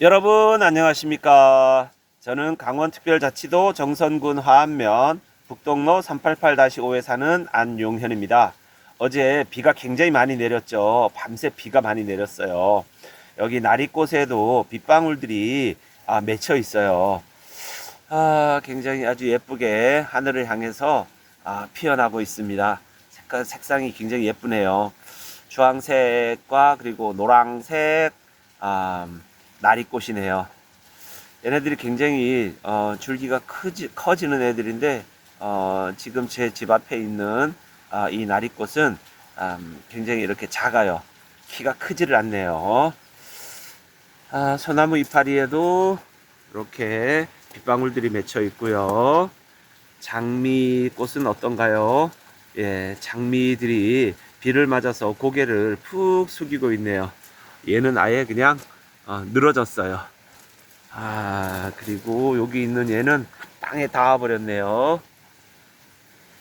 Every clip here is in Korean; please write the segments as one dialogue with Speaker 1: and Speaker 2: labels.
Speaker 1: 여러분 안녕하십니까? 저는 강원특별자치도 정선군 화안면 북동로 388-5에 사는 안용현입니다. 어제 비가 굉장히 많이 내렸죠. 밤새 비가 많이 내렸어요. 여기 나리꽃에도 빗방울들이 아, 맺혀 있어요. 아, 굉장히 아주 예쁘게 하늘을 향해서 아, 피어나고 있습니다. 색깔, 색상이 굉장히 예쁘네요. 주황색과 그리고 노랑색 아, 나리꽃이네요. 얘네들이 굉장히 어, 줄기가 크지, 커지는 애들인데 어, 지금 제 집 앞에 있는 아, 이 나리꽃은 음, 굉장히 이렇게 작아요. 키가 크지를 않네요. 아, 소나무 이파리에도 이렇게 빗방울들이 맺혀 있고요. 장미꽃은 어떤가요? 예, 장미들이 비를 맞아서 고개를 푹 숙이고 있네요. 얘는 아예 그냥 어, 늘어졌어요. 아, 그리고 여기 있는 얘는 땅에 닿아버렸네요.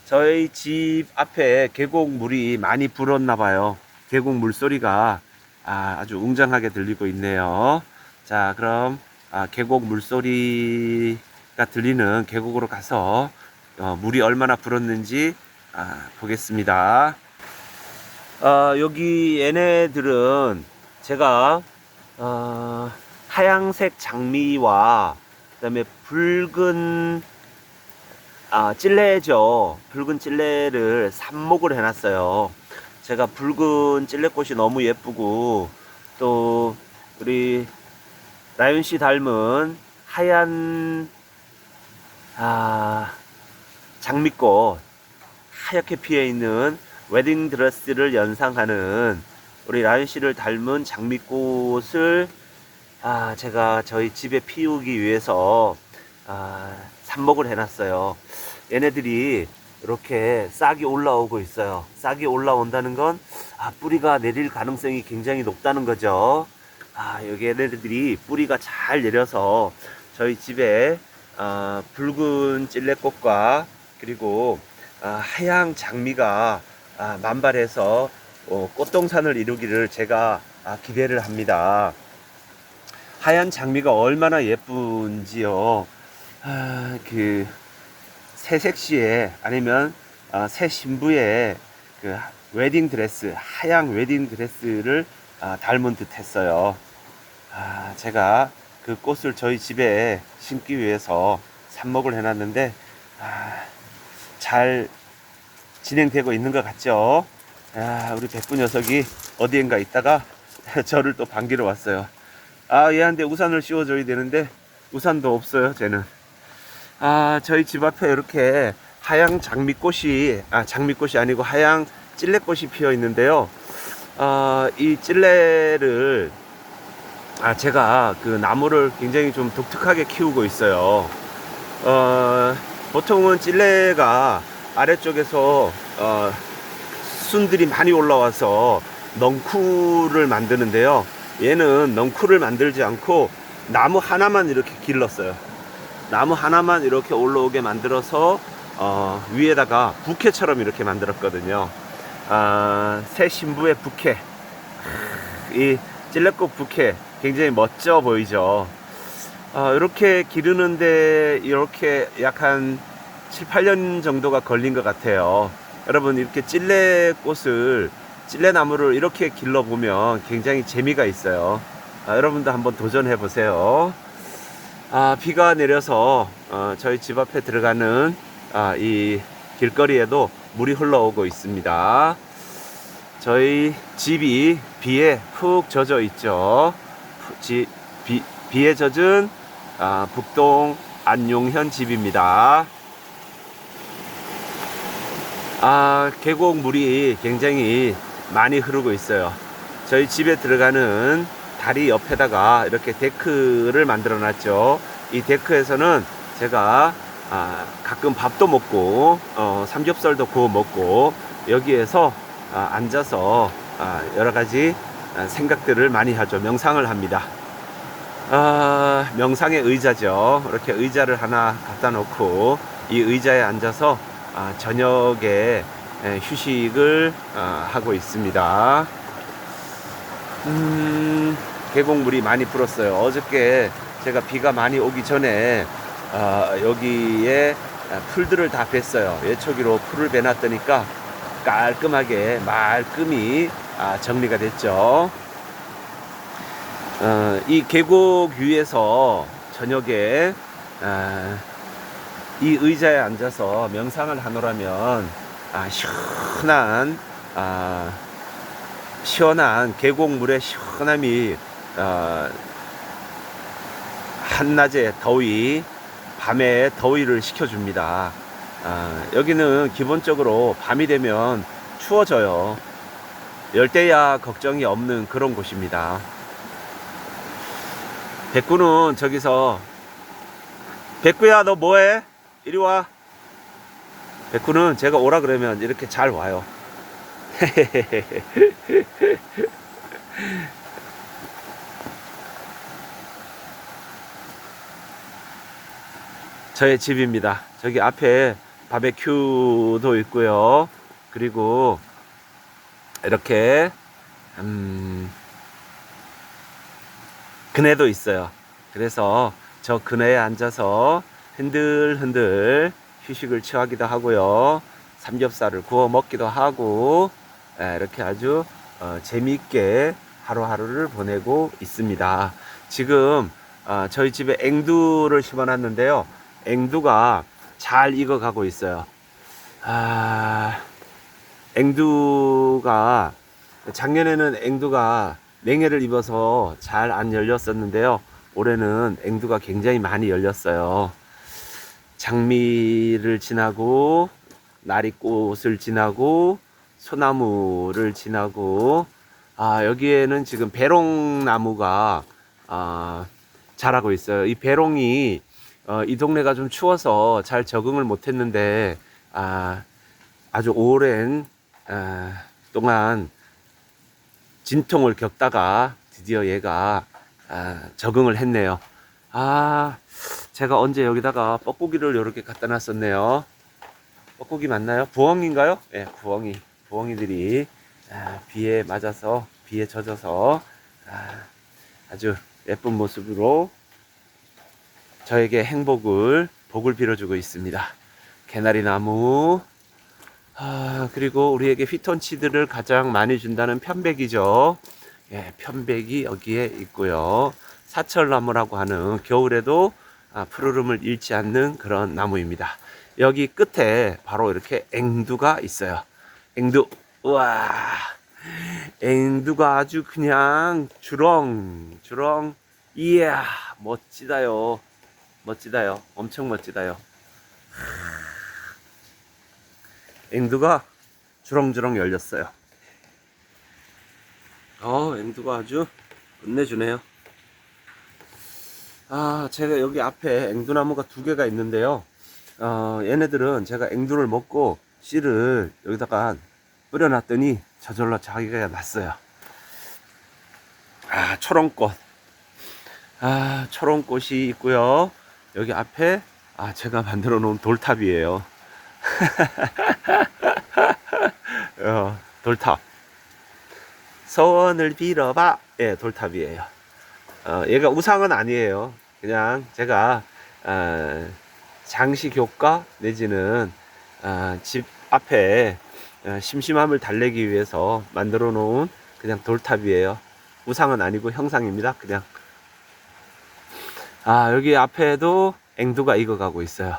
Speaker 1: 저희 집 앞에 계곡 물이 많이 불었나 봐요. 계곡 물소리가 아, 아주 웅장하게 들리고 있네요. 자, 그럼 아, 계곡 물소리가 들리는 계곡으로 가서 어, 물이 얼마나 불었는지 아, 보겠습니다. 아, 여기 얘네들은 제가 어, 하양색 장미와 그다음에 붉은 아, 찔레죠. 붉은 찔레를 삽목을 해놨어요. 제가 붉은 찔레꽃이 너무 예쁘고 또 우리 라윤 씨 닮은 하얀 아, 장미꽃 하얗게 피어 있는 웨딩 드레스를 연상하는 우리 라윤 씨를 닮은 장미꽃을 아, 제가 저희 집에 피우기 위해서 아, 삽목을 해놨어요. 얘네들이 이렇게 싹이 올라오고 있어요. 싹이 올라온다는 건 아, 뿌리가 내릴 가능성이 굉장히 높다는 거죠. 아, 여기 얘네들이 뿌리가 잘 내려서 저희 집에 아, 붉은 찔레꽃과 그리고 아, 하양 장미가 아, 만발해서 어, 꽃동산을 이루기를 제가 아, 기대를 합니다. 하얀 장미가 얼마나 예쁜지요. 아, 그 새 색시에 아니면 아, 새 신부의 그 웨딩 드레스 하양 웨딩 드레스를 아, 닮은 듯했어요. 아, 제가 그 꽃을 저희 집에 심기 위해서 삽목을 해놨는데 아, 잘 진행되고 있는 것 같죠? 아, 우리 백구 녀석이 어디엔가 있다가 저를 또 반기러 왔어요. 아, 얘한테 우산을 씌워줘야 되는데 우산도 없어요, 쟤는. 아, 저희 집 앞에 이렇게 하양 장미꽃이, 아, 장미꽃이 아니고 하양 찔레꽃이 피어 있는데요. 아, 이 찔레를, 아, 제가 그 나무를 굉장히 좀 독특하게 키우고 있어요. 어, 보통은 찔레가 아래쪽에서, 어, 순들이 많이 올라와서 넝쿨을 만드는데요. 얘는 넝쿨을 만들지 않고 나무 하나만 이렇게 길렀어요. 나무 하나만 이렇게 올라오게 만들어서 어, 위에다가 부케처럼 이렇게 만들었거든요. 아, 새 신부의 부케. 이 찔레꽃 부케 굉장히 멋져 보이죠. 어, 이렇게 기르는데 이렇게 약 한 7, 8년 정도가 걸린 것 같아요. 여러분 이렇게 찔레꽃을 찔레나무를 이렇게 길러보면 굉장히 재미가 있어요. 아, 여러분도 한번 도전해 보세요. 아, 비가 내려서 어, 저희 집 앞에 들어가는 아, 이 길거리에도 물이 흘러오고 있습니다. 저희 집이 비에 푹 젖어 있죠. 푸- 지, 비, 비에 젖은 아, 북동 안용현 집입니다. 아, 계곡 물이 굉장히 많이 흐르고 있어요. 저희 집에 들어가는 다리 옆에다가 이렇게 데크를 만들어 놨죠. 이 데크에서는 제가 아, 가끔 밥도 먹고 어, 삼겹살도 구워 먹고 여기에서 아, 앉아서 아, 여러 가지 아, 생각들을 많이 하죠. 명상을 합니다. 아, 명상의 의자죠. 이렇게 의자를 하나 갖다 놓고 이 의자에 앉아서 아, 저녁에 에, 휴식을 아, 하고 있습니다. 음, 계곡물이 많이 불었어요. 어저께 제가 비가 많이 오기 전에 아, 여기에 아, 풀들을 다 뱄어요. 예초기로 풀을 베놨더니까 깔끔하게 말끔히 아, 정리가 됐죠. 어, 이 계곡 위에서 저녁에 아, 이 의자에 앉아서 명상을 하노라면 아, 시원한 아, 시원한 계곡물의 시원함이 어, 한낮의 더위, 밤에 더위를 식혀줍니다. 아, 여기는 기본적으로 밤이 되면 추워져요. 열대야 걱정이 없는 그런 곳입니다. 백구는 저기서 백구야 너 뭐해? 이리 와. 백구는 제가 오라 그러면 이렇게 잘 와요. 저의 집입니다. 저기 앞에 바베큐도 있고요. 그리고 이렇게 음, 그네도 있어요. 그래서 저 그네에 앉아서 흔들흔들 휴식을 취하기도 하고요. 삼겹살을 구워 먹기도 하고 예, 이렇게 아주 어, 재미있게 하루하루를 보내고 있습니다. 지금 어, 저희 집에 앵두를 심어놨는데요. 앵두가 잘 익어가고 있어요. 아, 앵두가 작년에는 앵두가 냉해를 입어서 잘 안 열렸었는데요. 올해는 앵두가 굉장히 많이 열렸어요. 장미를 지나고 나리꽃을 지나고 소나무를 지나고 아 여기에는 지금 배롱나무가 아 자라고 있어요. 이 배롱이 어, 이 동네가 좀 추워서 잘 적응을 못했는데 아 아주 오랜 아, 동안 진통을 겪다가 드디어 얘가 아, 적응을 했네요. 아 제가 언제 여기다가 뻐꾸기를 이렇게 갖다 놨었네요. 뻐꾸기 맞나요? 부엉인가요? 예, 네, 부엉이. 부엉이들이 아, 비에 맞아서 비에 젖어서 아, 아주 예쁜 모습으로 저에게 행복을 복을 빌어주고 있습니다. 개나리 나무 아, 그리고 우리에게 피톤치드를 가장 많이 준다는 편백이죠. 예, 편백이 여기에 있고요. 사철나무라고 하는 겨울에도 아, 푸르름을 잃지 않는 그런 나무입니다. 여기 끝에 바로 이렇게 앵두가 있어요. 앵두. 우와. 앵두가 아주 그냥 주렁, 주렁. 이야, 멋지다요. 멋지다요. 엄청 멋지다요. 앵두가 주렁주렁 열렸어요. 어, 앵두가 아주 끝내주네요. 아, 제가 여기 앞에 앵두나무가 두 개가 있는데요. 어, 얘네들은 제가 앵두를 먹고 씨를 여기다가 뿌려놨더니 저절로 자기가 났어요. 아, 초롱꽃. 아, 초롱꽃이 있고요. 여기 앞에 아, 제가 만들어 놓은 돌탑이에요. 어, 돌탑. 소원을 빌어봐. 예, 돌탑이에요. 어, 얘가 우상은 아니에요. 그냥 제가 어, 장식 효과 내지는 어, 집 앞에 어, 심심함을 달래기 위해서 만들어 놓은 그냥 돌탑이에요. 우상은 아니고 형상입니다. 그냥 아 여기 앞에도 앵두가 익어가고 있어요.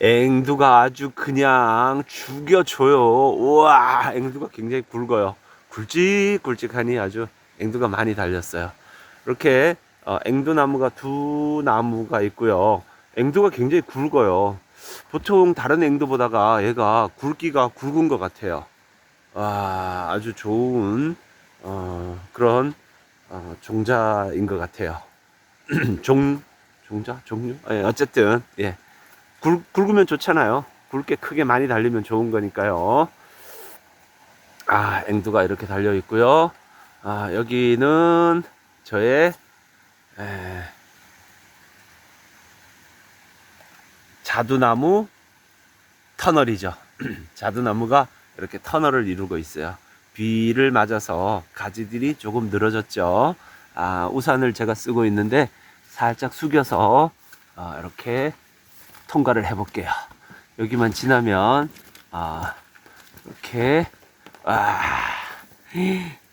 Speaker 1: 앵두가 아주 그냥 죽여줘요. 우와 앵두가 굉장히 굵어요. 굵직굵직하니 아주 앵두가 많이 달렸어요. 이렇게 어, 앵두나무가 두 나무가 있고요. 앵두가 굉장히 굵어요. 보통 다른 앵두보다가 얘가 굵기가 굵은 것 같아요. 와, 아주 좋은 어, 그런 어, 종자인 것 같아요. 종 종자 종류? 예, 어쨌든 예, 굵, 굵으면 좋잖아요. 굵게 크게 많이 달리면 좋은 거니까요. 아, 앵두가 이렇게 달려 있고요. 아, 여기는 저의 에, 자두나무 터널이죠. 자두나무가 이렇게 터널을 이루고 있어요. 비를 맞아서 가지들이 조금 늘어졌죠. 아, 우산을 제가 쓰고 있는데 살짝 숙여서 어, 이렇게 통과를 해볼게요. 여기만 지나면 아, 이렇게 아,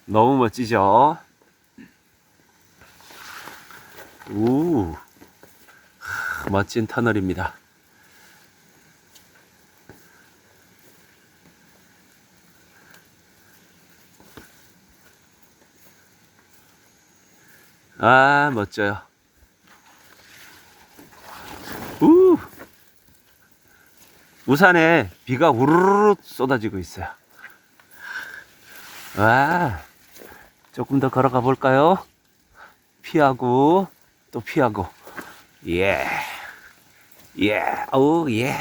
Speaker 1: 너무 멋지죠? 우 하, 멋진 터널입니다. 아, 멋져요. 우! 우산에 비가 우르르 쏟아지고 있어요. 와, 조금 더 걸어가 볼까요? 피하고, 또 피하고. 예. 예. 어우, 예.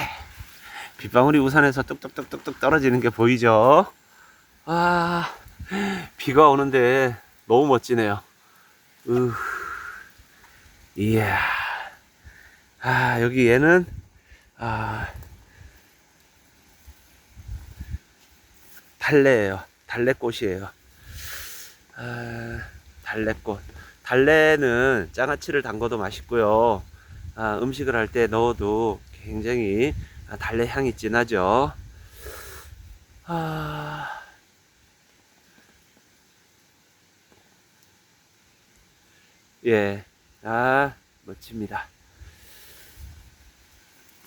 Speaker 1: 빗방울이 우산에서 뚝뚝뚝뚝뚝 떨어지는 게 보이죠? 아, 비가 오는데 너무 멋지네요. 으, 이야. 아, 여기 얘는, 아, 달래예요. 달래꽃이에요. 아, 달래꽃. 달래는 장아찌를 담궈도 맛있고요. 아, 음식을 할 때 넣어도 굉장히 아, 달래 향이 진하죠. 아, 예. 아, 멋집니다.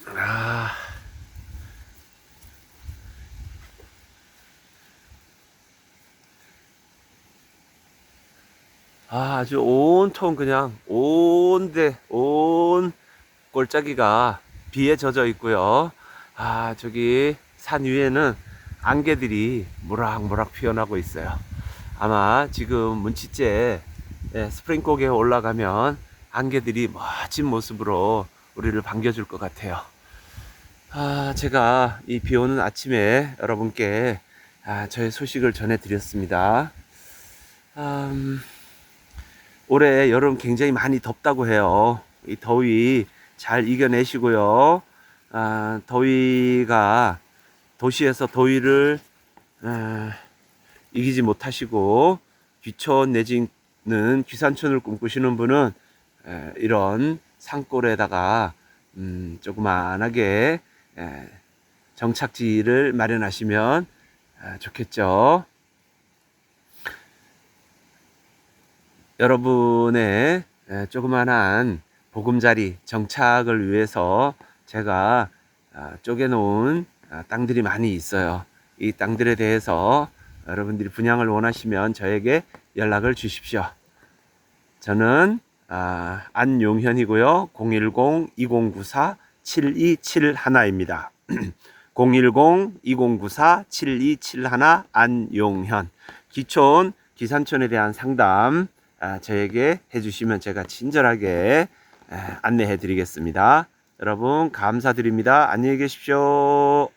Speaker 1: 아. 아, 아주 온통 그냥 온데 온 골짜기가 비에 젖어 있고요. 아, 저기 산 위에는 안개들이 모락모락 피어나고 있어요. 아마 지금 문치째 예, 스프링곡에 올라가면 안개들이 멋진 모습으로 우리를 반겨줄 것 같아요. 아, 제가 이 비 오는 아침에 여러분께 아, 저의 소식을 전해드렸습니다. 음, 올해 여름 굉장히 많이 덥다고 해요. 이 더위 잘 이겨내시고요. 아, 더위가 도시에서 더위를 아, 이기지 못하시고 귀촌 내지는 귀산촌을 꿈꾸시는 분은 에, 이런 산골에다가 음, 조그만하게 에, 정착지를 마련하시면 아, 좋겠죠. 여러분의 에, 조그만한 보금자리 정착을 위해서 제가 아, 쪼개놓은 아, 땅들이 많이 있어요. 이 땅들에 대해서 여러분들이 분양을 원하시면 저에게 연락을 주십시오. 저는 아, 안용현이고요. 010-2094-7271입니다. 010-2094-7271 안용현. 기촌, 기산촌에 대한 상담 아, 저에게 해주시면 제가 친절하게 에, 안내해 드리겠습니다. 여러분 감사드립니다. 안녕히 계십시오.